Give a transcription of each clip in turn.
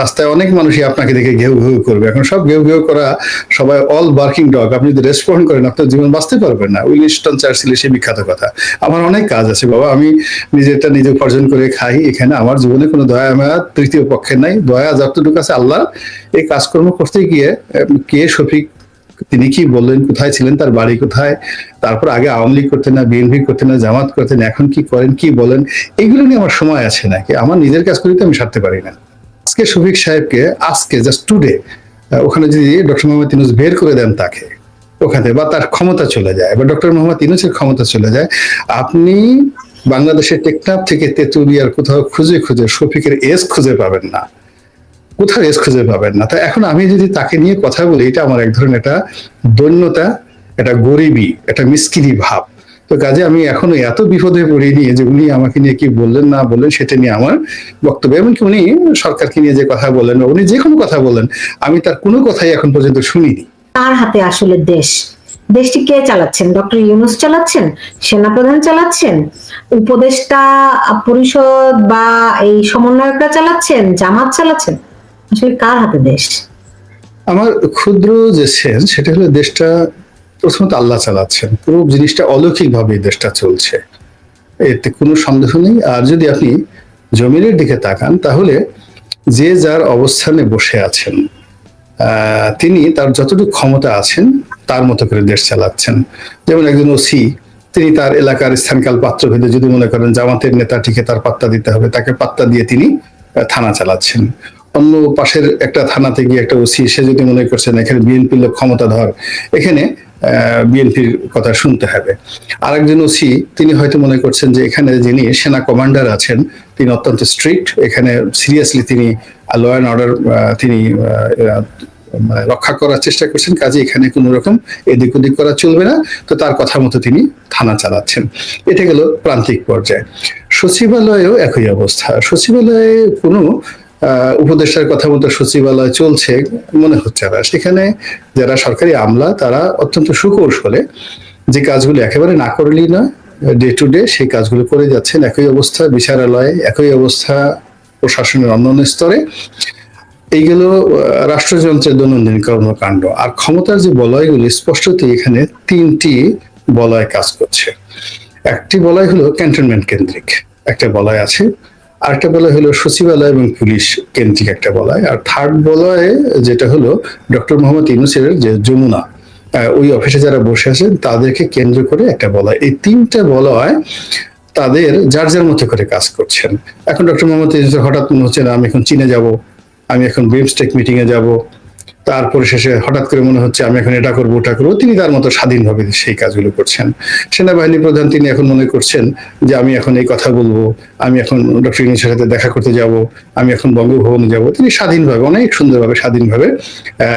রাস্তায় অনেক মানুষই আপনাকে দেখে ঘেউ ঘেউ করবে। এখন সব ঘেউ ঘেউ করা সবাই অল বার্কিং ডগ আপনি যদি রেসপন্ড করেন, আপনার জীবন বাঁচতে পারবেন না। উইলিস্টন চার্চিলের সেই বিখ্যাত কথা। আমার অনেক কাজ আছে বাবা। আমি নিজেরটা নিজে উপার্জন করে খাই। এখানে আমার জীবনে কোনো দয়া মায়া তৃতীয় পক্ষের নাই। দয়া যতটুকু আছে আল্লাহ এই কাজকর্ম করতে গিয়ে কে শফিক, তিনি কি বললেন, কোথায় ছিলেন, তার বাড়ি কোথায়, তারপর আগে আওয়ামী লীগ করতেন না, বিএনপি করতেন না, জামাত করতেন এখন কি করেন, কি বলেন এগুলো নিয়ে আমার সময় আছে নাকি আমার নিজের কাজ করিতে আমি সারতে পারি না। আজকে শফিক সাহেবকে, আজকে জাস্ট টুডে ওখানে যদি ডক্টর মোহাম্মদ ইনুস বের করে দেন তাকে, ওখানে বা তার ক্ষমতা চলে যায়, বা ডক্টর মোহাম্মদ ইনুসের ক্ষমতা চলে যায়, আপনি বাংলাদেশের টেকনাফ থেকে তেতুলিয়ার কোথাও খুঁজে খুঁজে শফিকের এস খুঁজে পাবেন না। কোথাও এস খুঁজে পাবেন না? তা এখন আমি যদি তাকে নিয়ে কথা বলি, এটা আমার এক ধরনের একটা দৈন্যতা, একটা গরিবী, একটা মিসকিরি ভাব। তো কাজে আমি এখনও এত বিপদে পড়িনি যে উনি আমাকে নিয়ে কি বললেন না বললেন সেটা নিয়ে আমার বক্তব্য। এমনকি উনি সরকারকে নিয়ে যে কথা বলেন বা উনি যে কোনো কথা বলেন আমি তার কোনো কথাই এখন পর্যন্ত শুনিনি। কার হাতে আসলে দেশ? দেশটি কে চালাচ্ছেন? ডক্টর ইউনুস চালাচ্ছেন? সেনাপ্রধান চালাচ্ছেন? উপদেষ্টা পরিষদ বা এই সমন্বয়করা চালাচ্ছেন? জামাত চালাচ্ছেন? আসলে কার হাতে দেশ? আমার ক্ষুদ্র যে সেন্স সেটা হলো দেশটা প্রথমত আল্লাহ চালাচ্ছেন। পুরো জিনিসটা অলৌকিকভাবে এই দেশটা চলছে। এতে কোনো সন্দেহ নেই। আর যদি আপনি জমিনের দিকে তাকান, তাহলে যে যার অবস্থানে বসে আছেন তিনি তার যতটুকু ক্ষমতা আছেন, তার মতো করে দেশ চালাচ্ছেন। যেমন একজন ওসি, তিনি তার এলাকার স্থানকাল পাত্রভেদে যদি মনে করেন জামাতের নেতাটিকে তার পাত্তা দিতে হবে, তাকে পাত্তা দিয়ে তিনি থানা চালাচ্ছেন। অন্য পাশের একটা থানাতে গিয়ে একটা ওসি, সে যদি মনে করছেন এখানে বিএনপির লোক ক্ষমতাধর, এখানে বিএনপির কথা শুনতে হবে। আরেকজন ওসি তিনি হয়তো মনে করছেন যে এখানে যিনি সেনা কমান্ডার আছেন, তিনি অত্যন্ত স্ট্রিক্ট এখানে সিরিয়াসলি তিনি ল অ্যান্ড অর্ডার তিনি মানে রক্ষা করার চেষ্টা করছেন। কাজে এখানে কোনো রকম এদিক ওদিক করা চলবে না। তো তার কথা মতো তিনি থানা চালাচ্ছেন। এটা গেল প্রান্তিক পর্যায়ে। সচিবালয়েও একই অবস্থা। সচিবালয়ে কোনো উপদেষ্টার কথা মতো সচিবালয় চলছে, মনে হচ্ছে না। সেখানে যারা সরকারি আমলা, তারা অত্যন্ত সুকৌশলে যে কাজগুলো একেবারে না করলেই না ডে টু ডে সেই কাজগুলো করে যাচ্ছেন। একই অবস্থা, বিচারালয়ে একই অবস্থা, প্রশাসনের অন্যান্য স্তরে। এইগুলো রাষ্ট্রযন্ত্রের দৈনন্দিন কর্মকাণ্ড। আর ক্ষমতার যে বলয়গুলি, স্পষ্টতই এখানে তিনটি বলয় কাজ করছে। একটি বলয় হলো ক্যান্টনমেন্ট কেন্দ্রিক। একটা বলয় আছে আরেকটা বলা হলো সচিবালয় এবং পুলিশ কেন্দ্রিক একটা বলায়। আর থার্ড বলয় যেটা হলো ডক্টর মোহাম্মদ ইউনুসের যে যমুনা ওই অফিসে যারা বসে আছেন তাদেরকে কেন্দ্র করে একটা বলয়। এই তিনটা বলয় তাদের যার যার মতো করে কাজ করছেন। এখন ডক্টর মোহাম্মদ ইউনুসের হঠাৎ মনে হচ্ছে, না, আমি এখন চীনে যাব, আমি এখন বিমস্টেক মিটিংয়ে যাব তারপরে শেষে হঠাৎ করে মনে হচ্ছে, আমি এখন এটা করব, ওটা করব। তিনি তার মতো স্বাধীনভাবে সেই কাজগুলো করছেন। সেনাবাহিনী প্রধান তিনি এখন মনে করছেন যে, আমি এখন এই কথা বলব, আমি এখন ডক্টর ইউনুসের সাথে দেখা করতে যাব, আমি এখন বঙ্গভবনে যাব। তিনি স্বাধীনভাবে, অনেক সুন্দরভাবে স্বাধীনভাবে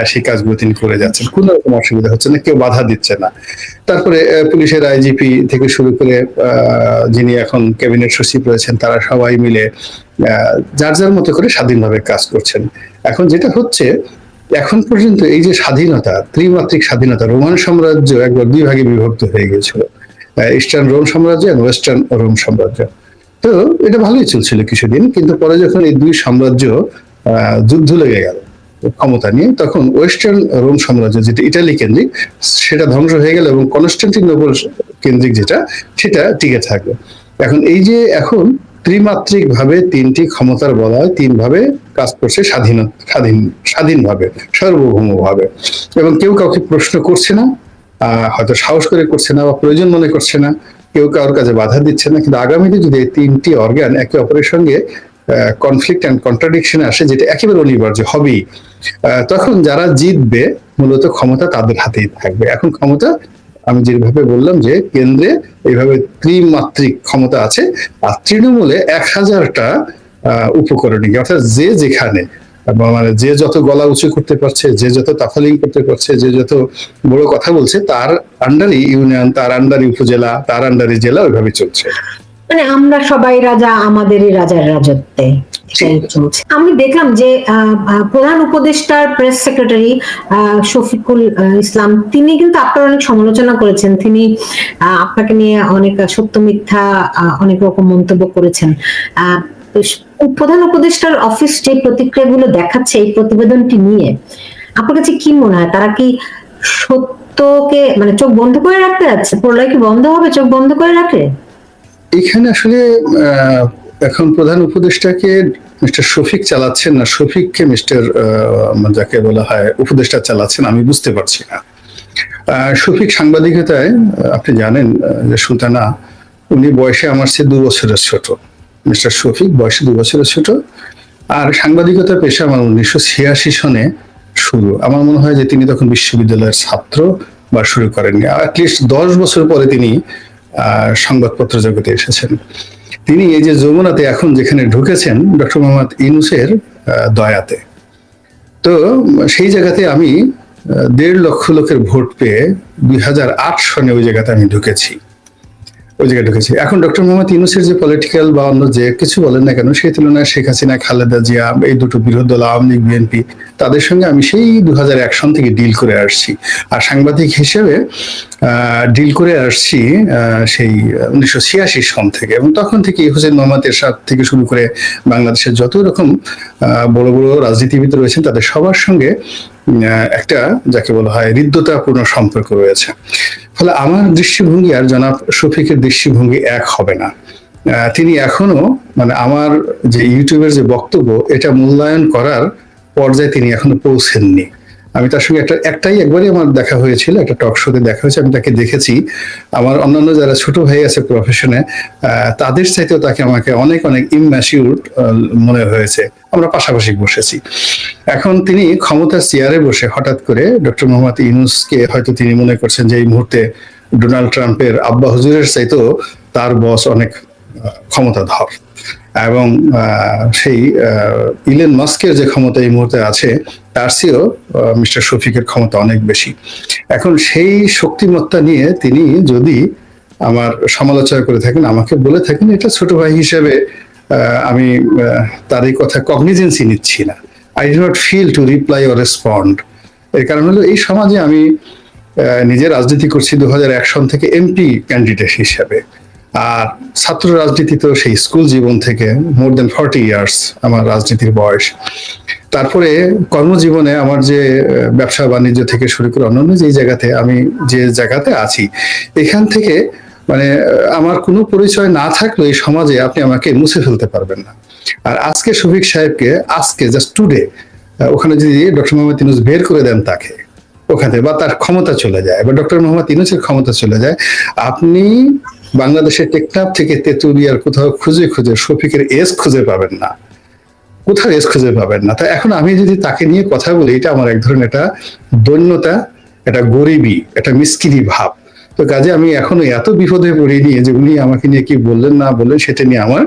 সেই কাজগুলো তিনি করে যাচ্ছেন। কোনো রকম অসুবিধা হচ্ছে না, কেউ বাধা দিচ্ছে না। তারপরে পুলিশের আইজিপি থেকে শুরু করে যিনি এখন ক্যাবিনেট সচিব রয়েছেন, তারা সবাই মিলে যার যার মতো করে স্বাধীনভাবে কাজ করছেন। এখন যেটা হচ্ছে এখন পর্যন্ত এই যে স্বাধীনতা, ত্রিমাত্রিক স্বাধীনতা, রোমান সাম্রাজ্য একবার দুই ভাগে বিভক্ত হয়ে গিয়েছিল। ইস্টার্ন রোম সাম্রাজ্য এবং ওয়েস্টার্ন রোম সাম্রাজ্য। তো এটা ভালোই চলছিল কিছুদিন, কিন্তু পরে যখন এই দুই সাম্রাজ্য যুদ্ধ লেগে গেল ক্ষমতা নিয়ে, তখন ওয়েস্টার্ন রোম সাম্রাজ্য যেটা ইটালি কেন্দ্রিক, সেটা ধ্বংস হয়ে গেল এবং কনস্টান্টিনোপল কেন্দ্রিক যেটা, সেটা টিকে থাকল। এখন এই যে এখন ত্রিমাত্রিক ভাবে তিনটি ক্ষমতার বলয় তিন ভাবে কাজ করছে স্বাধীন স্বাধীন, স্বাধীনভাবে, সার্বভৌমভাবে। এবং কেউ কাউকে প্রশ্ন করছে না হয়তো সাহস করে করছে না বা প্রয়োজন মনে করছে না, কেউ কারোর কাছে বাধা দিচ্ছে না, কিন্তু আগামীতে যদি এই তিনটি অর্গান একে অপরের সঙ্গে কনফ্লিক্ট অ্যান্ড কন্ট্রাডিকশনে আসে, যেটা একেবারে অনিবার্য হবেই তখন যারা জিতবে, মূলত ক্ষমতা তাদের হাতেই থাকবে। এখন ক্ষমতা, আমি যেভাবে বললাম যে কেন্দ্রে এইভাবে ত্রিমাত্রিক ক্ষমতা আছে, আর তৃণমূলে এক হাজারটা উপকরণী অর্থাৎ যে যেখানে মানে যে যত গলা উঁচু করতে পারছে যে যত তাফালিং করতে পারছে যে যত বড় কথা বলছে তার আন্ডারই ইউনিয়ন তার আন্ডারই উপজেলা তার আন্ডারই জেলা ওইভাবে চলছে। মানে আমরা সবাই রাজা আমাদেরই রাজার রাজত্বে আমি দেখলাম যে প্রধান উপদেষ্টার প্রেস সেক্রেটারি শফিকুল ইসলাম তিনি কিন্তু আপনার অনেক সমালোচনা করেছেন। তিনি আপনাকে নিয়ে অনেক সত্য মিথ্যা অনেক রকম মন্তব্য করেছেন। প্রধান উপদেষ্টার অফিস যে প্রতিক্রিয়াগুলো দেখাচ্ছে এই প্রতিবেদনটি নিয়ে, আপনার কাছে কি মনে হয়? তারা কি সত্যকে মানে চোখ বন্ধ করে রাখতে যাচ্ছে? প্রলয় কি বন্ধ হবে, চোখ বন্ধ করে রাখলে? এখানে আসলে এখন প্রধান উপদেষ্টাকে মিস্টার শফিক চালাচ্ছেন না। শফিককে মিস্টার যাকে বলা হয় উপদেষ্টা চালাচ্ছেন, আমি বুঝতে পারছি না। শফিক সাংবাদিকতায়, আপনি জানেন যে সুলতানা, উনি বয়সে আমার চেয়ে দু বছরের ছোট। মিস্টার শফিক, বয়সে দু বছরের ছোট। আর সাংবাদিকতা পেশা আমার উনিশশো ছিয়াশি সনে শুরু। আমার মনে হয় যে তিনি তখন বিশ্ববিদ্যালয়ের ছাত্র বা শুরু করেননি। অ্যাটলিস্ট দশ বছর পরে তিনি সংবাদপত্র জগতে এসেছেন। তিনি এই যে যমুনাতে এখন যেখানে ঢুকেছেন, ডক্টর মোহাম্মদ ইনুসের দয়াতে। তো সেই জায়গাতে আমি দেড় লক্ষ লোকের ভোট পেয়ে দুই হাজার আট সনে ওই জায়গাতে আমি ঢুকেছি। ওই জায়গায় ঢুকেছি। এখন ডক্টর মোহাম্মদ ইউনুসের যে পলিটিক্যাল বা অন্য যে কিছু বলেন না কেন, সেই তুলনায় শেখ হাসিনা, খালেদা জিয়া, এই দুটো বিরোধী দল, আওয়ামী লীগ, বিএনপি, তাদের সঙ্গে আমি সেই দু সন থেকে ডিল করে আসছি। আর সাংবাদিক হিসেবে ডিল করে আসছি সেই উনিশশো ছিয়াশি সন থেকে। এবং তখন থেকে হোসেন মোহাম্মদ এরশাদ থেকে শুরু করে বাংলাদেশের যত রকম বড় বড় রাজনীতিবিদ রয়েছেন, তাদের সবার সঙ্গে একটা যাকে বলা হয় হৃদ্যতাপূর্ণ সম্পর্ক রয়েছে। ফলে আমার দৃষ্টিভঙ্গি আর জনাব শফিকের দৃষ্টিভঙ্গি এক হবে না। তিনি এখনও মানে আমার যে ইউটিউবের যে বক্তব্য, এটা মূল্যায়ন করার পর্যায়ে তিনি এখনও পৌঁছেননি। আমি তার সঙ্গে একটা একটাই একবারই আমার দেখা হয়েছিল, একটা টক শোতে দেখা হয়েছে, আমি তাকে দেখেছি। আমার অন্যান্য যারা ছোট ভাই আছে প্রফেশনে তাদের চাইতেও তাকে আমাকে অনেক অনেক ইম্যাচিউর মনে হয়েছে। আমরা পাশাপাশি বসেছি। এখন তিনি ক্ষমতার চেয়ারে বসে হঠাৎ করে ডক্টর মোহাম্মদ ইউনুসকে হয়তো তিনি মনে করছেন যে এই মুহূর্তে ডোনাল্ড ট্রাম্পের আব্বা হুজুরের চাইতেও তার বস অনেক ক্ষমতাধর। এবং সেই ইলেন মাস্কের যে ক্ষমতা এই মুহূর্তে আছে, তার চেয়েও মিস্টার শফিকের ক্ষমতা অনেক বেশি। এখন সেই শক্তিমত্তা নিয়ে তিনি যদি আমার সমালোচনা করে থাকেন, আমাকে বলে থাকেন, এটা ছোট ভাই হিসেবে আমি তার এই কথা কগনিজেন্সি নিচ্ছি না। I do not feel to reply or respond এর কারণ হলো, এই সমাজে আমি নিজে রাজনীতি করছি দু হাজার এক সন থেকে এমপি ক্যান্ডিডেট হিসেবে। আর ছাত্র রাজনীতি তো সেই স্কুল জীবন থেকে মোর দেন ফর্টি ইয়ার্স আমার রাজনীতির বয়স। তারপরে কর্মজীবনে আমার যে ব্যবসা বাণিজ্য থেকে শুরু করে অন্যান্য যে জায়গাতে আমি যে জায়গাতে আছি, এখান থেকে মানে আমার কোনো পরিচয় না থাকলেও এই সমাজে আপনি আমাকে মুছে ফেলতে পারবেন না। আর আজকে শফিক সাহেবকে আজকে জাস্ট টুডে ওখানে যদি ডক্টর মোহাম্মদ ইউনুস বের করে দেন তাকে, ওখানে বা তার ক্ষমতা চলে যায় বা ডক্টর মোহাম্মদ ইউনুসের ক্ষমতা চলে যায়, আপনি বাংলাদেশের টেকনাফ থেকে তেতুলিয়ার কোথাও খুঁজে খুঁজে শফিকের এস খুঁজে পাবেন না। কোথাও এস খুঁজে পাবেন না। তা এখন আমি যদি তাকে নিয়ে কথা বলি, এটা আমার এক ধরনের একটা দৈন্যতা, একটা গরিবী, একটা মিসকিরি ভাব। তো কাজে আমি এখনও এত বিপদে পড়িনি যে উনি আমাকে নিয়ে কি বললেন, না বললেন, সেটা নিয়ে আমার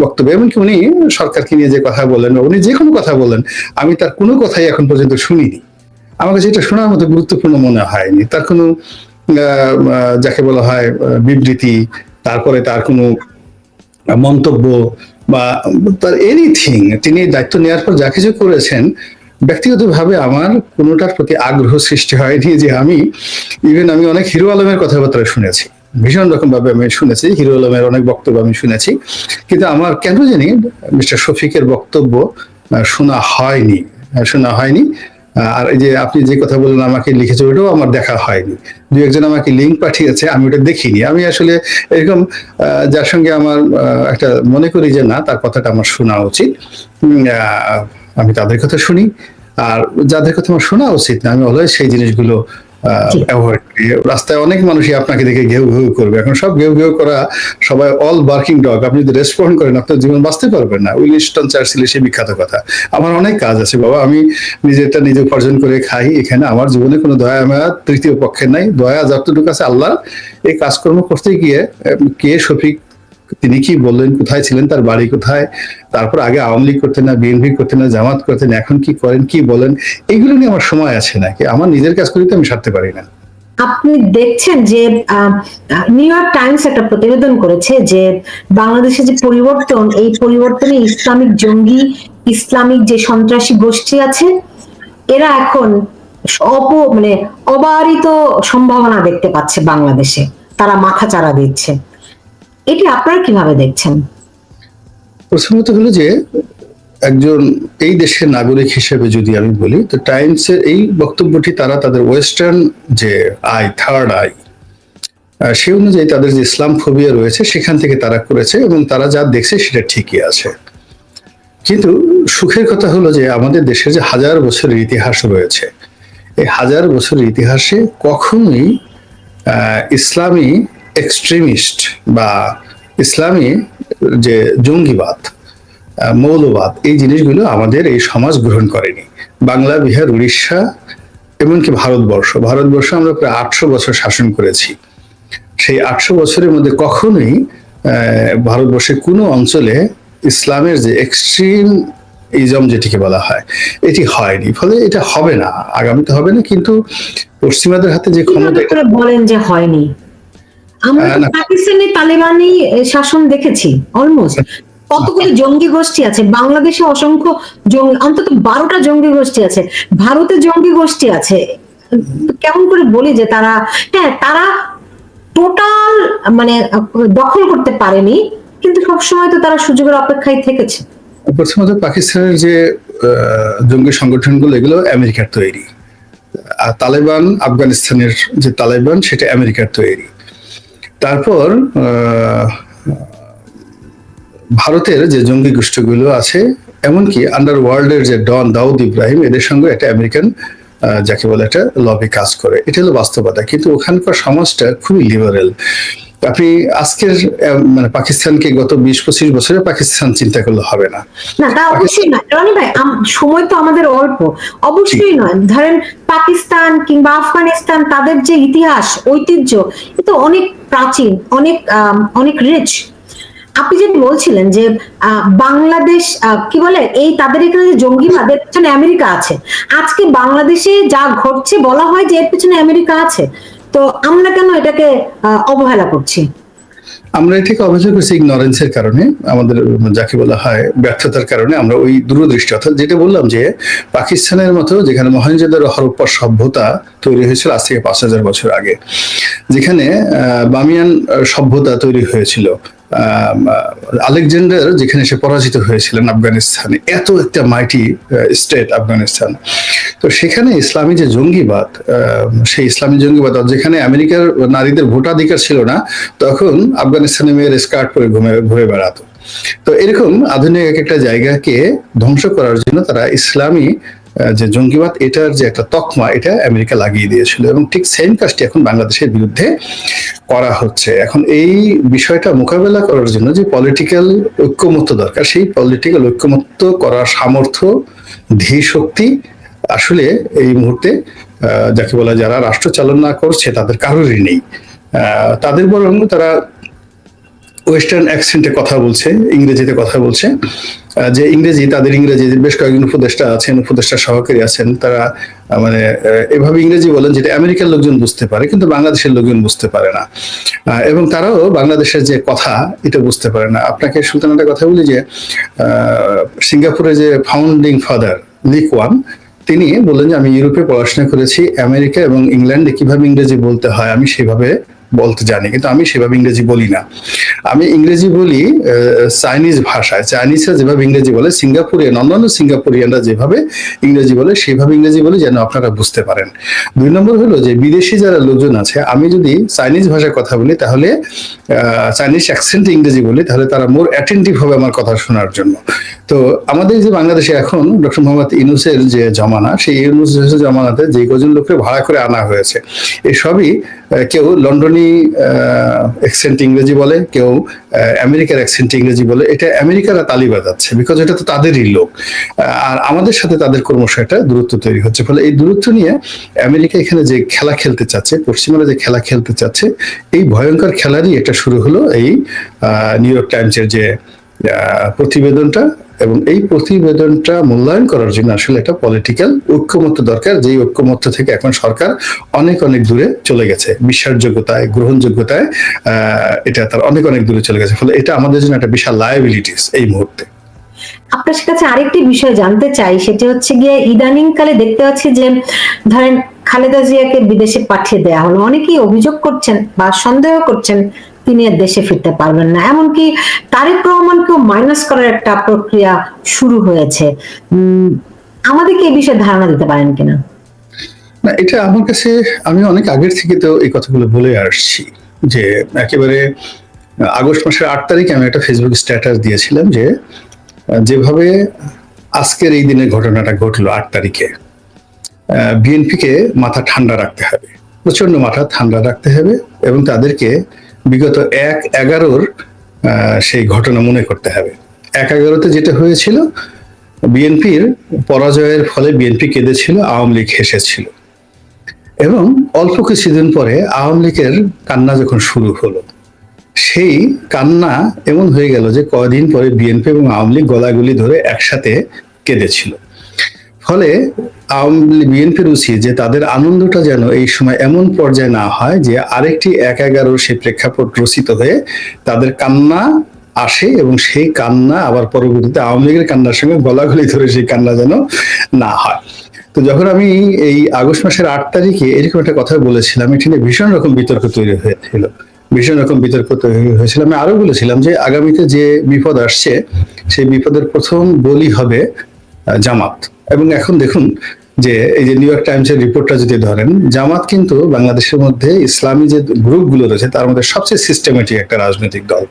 বক্তব্য। এমনকি উনি সরকারকে নিয়ে যে কথা বললেন বা উনি যে কোনো কথা বলেন, আমি তার কোনো কথাই এখন পর্যন্ত শুনিনি। আমার কাছে এটা শোনার মতো গুরুত্বপূর্ণ মনে হয়নি। তার কোনো যাকে বলা হয় বিবৃতি, তারপরে তার কোনো মন্তব্য বা তার এনিথিং তিনি দায়িত্ব নেওয়ার পর যা কিছু করেছেন, ব্যক্তিগতভাবে আমার কোনোটার প্রতি আগ্রহ সৃষ্টি হয়নি যে আমি ইভেন আমি অনেক হিরো আলমের কথাবার্তা শুনেছি। ভীষণ রকম ভাবে আমি শুনেছি, হিরো আলমের অনেক বক্তব্য আমি শুনেছি, কিন্তু আমার কেন জানি মিস্টার শফিকের বক্তব্য শোনা হয়নি শোনা হয়নি। আর এই যে আপনি যে কথা বললেন আমাকে লিখেছে ওটাও আমার দেখা হয়নি দু একজন আমাকে লিঙ্ক পাঠিয়েছে, আমি ওটা দেখিনি আমি আসলে এরকম যার সঙ্গে আমার একটা মনে করি যে না, তার কথাটা আমার শোনা উচিত আমি তাদের কথা শুনি, আর যাদের কথা আমার শোনা উচিত না, আমি অলওয়েজ সেই জিনিসগুলো। অ্যাভয়েড রাস্তায় অনেক মানুষই আপনাকে দেখে ঘেউ ঘেউ করবে। এখন সব ঘেউ ঘেউ করা সবাই অল বার্কিং ডগ আপনি যদি রেসপন্ড করেন আপনার জীবন বাঁচতে পারবেন না। উইলিস্টন চার্চিলের সেই বিখ্যাত কথা। আমার অনেক কাজ আছে বাবা। আমি নিজেরটা নিজে উপার্জন করে খাই। এখানে আমার জীবনে কোনো দয়া মায়া তৃতীয় পক্ষের নাই। দয়া যতটুকু আছে আল্লাহ এই কাজকর্ম করতে গিয়ে কে শফিক তিনি কি বললেন, কোথায় ছিলেন, তার বাড়ি কোথায়, তারপর আগে আওয়ামী লীগ করতেন না, বিএনপি করতেন না, জামাত করতেন, এখন কি করেন, কি বলেন, এগুলো নিয়ে আমার সময় আছে নাকি আমার নিজের কাজ করিতে আমি সারতে পারি না। আপনি দেখছেন যে নিউ ইয়র্ক টাইমস একটা প্রতিবেদন করেছে যে, বাংলাদেশে যে পরিবর্তন, এই পরিবর্তনে ইসলামিক জঙ্গি, ইসলামিক যে সন্ত্রাসী গোষ্ঠী আছে, এরা এখন অপ মানে অবারিত সম্ভাবনা দেখতে পাচ্ছে বাংলাদেশে। তারা মাথা চারা দিচ্ছে। এটি আপনারা কীভাবে দেখছেন? প্রথমত হলো যে একজন এই দেশের নাগরিক হিসেবে যদি আমি বলি, তো টাইমসের এই বক্তব্যটি তারা তাদের ওয়েস্টার্ন যে আই থার্ড আই সেই অনুযায়ী তাদের যে ইসলাম ফোবিয়া রয়েছে সেখান থেকে তারা করেছে এবং তারা যা দেখছে সেটা ঠিকই আছে। কিন্তু সুখের কথা হলো যে আমাদের দেশের যে হাজার বছরের ইতিহাস রয়েছে, এই হাজার বছরের ইতিহাসে কখনোই ইসলামী এক্সট্রিমিস্ট বা ইসলামী যে জঙ্গিবাদ মৌলবাদ এই জিনিসগুলো আমাদের এই সমাজ গ্রহণ করেনি। বাংলা বিহার উড়িষ্যা এমনকি ভারতবর্ষ। ভারতবর্ষ আমরা প্রায় আটশো বছর শাসন করেছি। সেই আটশো বছরের মধ্যে কখনোই ভারতবর্ষের কোনো অঞ্চলে ইসলামের যে এক্সট্রিম ইজম যেটিকে বলা হয় এটি হয়নি। ফলে এটা হবে না আগামীতে হবে না কিন্তু পশ্চিমাদের হাতে যে ক্ষমতা বলেন যে হয়নি। আমরা আহ, তো। পাকিস্তানি শাসন দেখেছি অলমোস্ট কতগুলো জঙ্গি গোষ্ঠী আছে? বাংলাদেশে অসংখ্য জঙ্গি অন্তত বারোটা জঙ্গি গোষ্ঠী আছে। ভারতে জঙ্গি গোষ্ঠী আছে। কেমন করে বলি যে তারা হ্যাঁ তারা টোটাল মানে দখল করতে পারেনি কিন্তু সবসময় তো তারা সুযোগের অপেক্ষায় থেকেছে। প্রথমত পাকিস্তানের যে জঙ্গি সংগঠনগুলো এগুলো আমেরিকার তৈরি। আর তালেবান আফগানিস্তানের যে তালেবান সেটা আমেরিকার তৈরি। তারপর ভারতের যে জঙ্গি গোষ্ঠীগুলো আছে, এমনকি আন্ডার ওয়ার্ল্ডের যে ডন দাউদ ইব্রাহিম, এদের সঙ্গে একটা আমেরিকান যাকে বলে একটা লবি কাজ করে। এটা হলো বাস্তবতা। কিন্তু ওখানকার সমাজটা খুবই লিবারেল আপনি আজকের মানে পাকিস্তানকে গত বিশ পঁচিশ বছরে পাকিস্তান চিন্তা করলে হবে না। না তা অবশ্যই না রনি ভাই সময় তো আমাদের অল্প। অবশ্যই নয়। ধরেন পাকিস্তান কিংবা আফগানিস্তান তাদের যে ইতিহাস ঐতিহ্য এ তো অনেক প্রাচীন অনেক অনেক রিচ আপনি যে বলছিলেন যে আহ, বাংলাদেশ আহ, কি বলে এই তাদের এখানে যে জঙ্গিবাদের পেছনে আমেরিকা আছে। আজকে বাংলাদেশে যা ঘটছে বলা হয় যে এর পেছনে আমেরিকা আছে। তো আমরা কেন এটাকে অবহেলা করছি? আমরা এটাকে অভিযোগ করছি ইগনোরেন্সের কারণে, আমাদের যাকে বলা হয় ব্যর্থতার কারণে। আমরা ওই দূরদৃষ্টি, অর্থাৎ যেটা বললাম যে, পাকিস্তানের মতো যেখানে মহেঞ্জোদারো হরপ্পা সভ্যতা তৈরি হয়েছিল আজ থেকে পাঁচ হাজার বছর আগে, যেখানে বামিয়ান সভ্যতা তৈরি হয়েছিল। আলেকজান্ডার যেখানে সে পরাজিত হয়েছিলেন আফগানিস্তানে, এত একটা মাইটি স্টেট আফগানিস্তান। তো সেখানে ইসলামী যে জঙ্গিবাদ সেই ইসলামী জঙ্গিবাদ যেখানে আমেরিকার নারীদের ভোটাধিকার ছিল না, তখন আফগানিস্তানে মেয়ের স্কার্ট পরে ঘুমে, ঘুরে বেড়াতো। তো এরকম আধুনিক এক একটা জায়গাকে ধ্বংস করার জন্য তারা ইসলামী যে জঙ্গিবাদ, এটার যে একটা তকমা, এটা আমেরিকা লাগিয়ে দিয়েছিল এবং ঠিক সেম কাজটি এখন বাংলাদেশের বিরুদ্ধে করা হচ্ছে। এখন এই বিষয়টা মোকাবেলা করার জন্য যে পলিটিক্যাল ঐক্যমত্য দরকার, সেই পলিটিক্যাল ঐক্যমত্য করার সামর্থ্য ধী শক্তি আসলে এই মুহূর্তে যাকে বলা যারা রাষ্ট্র চালনা করছে, তাদের কারোরই নেই। তাদের বরং তারা ওয়েস্টার্ন অ্যাকসেন্টে কথা বলছে, ইংরেজিতে কথা বলছে। যে ইংরেজি, তাদের ইংরেজি, বেশ কয়েকজন উপদেষ্টা আছেন, উপদেষ্টা সহকারী আছেন। তারা মানে এভাবে ইংরেজি বলেন যেটা আমেরিকার লোকজন বুঝতে পারে, কিন্তু বাংলাদেশের লোকজন বুঝতে পারে না। এবং তারাও বাংলাদেশের যে কথা, এটা বুঝতে পারে না। আপনাকে সুলতান একটা কথা বলি যে সিঙ্গাপুরে যে ফাউন্ডিং ফাদার লিক ওয়ান তিনি বললেন যে, আমি ইউরোপে পড়াশোনা করেছি, আমেরিকা এবং ইংল্যান্ডে কীভাবে ইংরেজি বলতে হয় আমি সেভাবে বলতে জানি, কিন্তু আমি সেভাবে ইংরেজি বলি না। আমি ইংরেজি বলি চাইনিজ ভাষায়। চাইনিজরা যেভাবে ইংরেজি বলে সিঙ্গাপুরিয়ান অন্যান্য সিঙ্গাপুরিয়ানরা যেভাবে ইংরেজি বলে, সেভাবে ইংরেজি বলে যেন আপনারা বুঝতে পারেন। দুই নম্বর হলো যে, বিদেশি যারা লোকজন আছে, আমি যদি চাইনিজ ভাষায় কথা বলি, তাহলে চাইনিজ অ্যাকসেন্ট ইংরেজি বলি, তাহলে তারা মোর অ্যাটেন্টিভ হবে আমার কথা শোনার জন্য। তো আমাদের যে বাংলাদেশে এখন ডক্টর মোহাম্মদ ইনুসের যে জমানা, সেই ইউনুস জমানাতে যে কজন লোককে ভাড়া করে আনা হয়েছে এই সবই কেউ লন্ডনী অ্যাকসেন্ট ইংরেজি বলে, কেউ আমেরিকার অ্যাকসেন্ট ইংরেজি বলে, এটা আমেরিকারা তালি বাজাচ্ছে বিকজ এটা তো তাদেরই লোক। আর আমাদের সাথে তাদের ক্রমশ একটা দূরত্ব তৈরি হচ্ছে, ফলে এই দূরত্ব নিয়ে আমেরিকা এখানে যে খেলা খেলতে চাচ্ছে, পশ্চিমারা যে খেলা খেলতে চাচ্ছে, এই ভয়ঙ্কর খেলারই এটা শুরু হলো এই নিউ ইয়র্ক টাইমসের যে প্রতিবেদনটা এবং এই প্রতিবেদনটা মূল্যায়ন করার জন্য আসলে একটা পলিটিক্যাল ঐক্যমত্য দরকার, যেই ঐক্যমত্য থেকে এখন সরকার অনেক অনেক দূরে চলে গেছে। বিশ্বাসযোগ্যতায়, গ্রহণযোগ্যতায় এটা তার অনেক অনেক দূরে চলে গেছে। ফলে এটা আমাদের জন্য একটা বিশাল লায়াবিলিটিস এই মুহূর্তে। আপনার কাছে আরেকটি বিষয় জানতে চাই, সেটি হচ্ছে গিয়ে ইদানিং কালে দেখতে পাচ্ছি যে, ধরেন খালেদা জিয়াকে বিদেশে পাঠিয়ে দেওয়া হলো। অনেকেই অভিযোগ করছেন বা সন্দেহ করছেন তিনি দেশে ফিরতে পারবেন না। এমনকি তারেক রহমানকেও মাইনাস করার একটা প্রক্রিয়া শুরু হয়েছে। আমাদেরকে এই বিষয়ে ধারণা দিতে পারেন কিনা? না, এটা আমার কাছে, আমি অনেক আগের থেকে তো এই কথাগুলো বলে আসছি যে একেবারে আগস্ট মাসের আট তারিখে আমি একটা ফেসবুক স্ট্যাটাস দিয়েছিলাম যে, যেভাবে আজকের এই দিনের ঘটনাটা ঘটলো আট তারিখে বিএনপিকে মাথা ঠান্ডা রাখতে হবে। প্রচণ্ড মাথা ঠান্ডা রাখতে হবে এবং তাদেরকে বিগত এক এগারোর সেই ঘটনা মনে করতে হবে। এক এগারোতে যেটা হয়েছিল, বিএনপির পরাজয়ের ফলে বিএনপি কেঁদেছিল, আওয়ামী লীগ হেসেছিল। এবং অল্প কিছুদিন পরে আওয়ামী লীগের কান্না যখন শুরু হলো, সেই কান্না এমন হয়ে গেল যে কয়দিন পরে বিএনপি এবং আওয়ামী লীগ গলাগুলি ধরে একসাথে কেঁদেছিল। ফলে বিএনপির উচিত যে তাদের আনন্দটা যেন এই সময় এমন পর্যায়ে না হয় যে আরেকটি এক এগারোর সেই প্রেক্ষাপট রচিত হয়ে তাদের কান্না আসে এবং সেই কান্না আবার পরবর্তীতে আওয়ামী লীগের কান্নার সঙ্গে গলাগলি ধরে সেই কান্না যেন না হয়। তো যখন আমি এই আগস্ট মাসের আট তারিখে এরকম একটা কথা বলেছিলাম, এটি নিয়ে ভীষণ রকম বিতর্ক তৈরি হয়েছিল। ভীষণ রকম বিতর্ক তৈরি হয়েছিল। আমি আরও বলেছিলাম যে আগামীতে যে বিপদ আসছে, সেই বিপদের প্রথম বলি হবে জামাত। এবং এখন দেখুন যে এই যে নিউ ইয়র্ক টাইমসের রিপোর্টটা যদি ধরেন, জামাত কিন্তু বাংলাদেশের মধ্যে ইসলামী যে গ্রুপগুলো রয়েছে, তার মধ্যে সবচেয়ে সিস্টেমেটিক একটা রাজনৈতিক দল।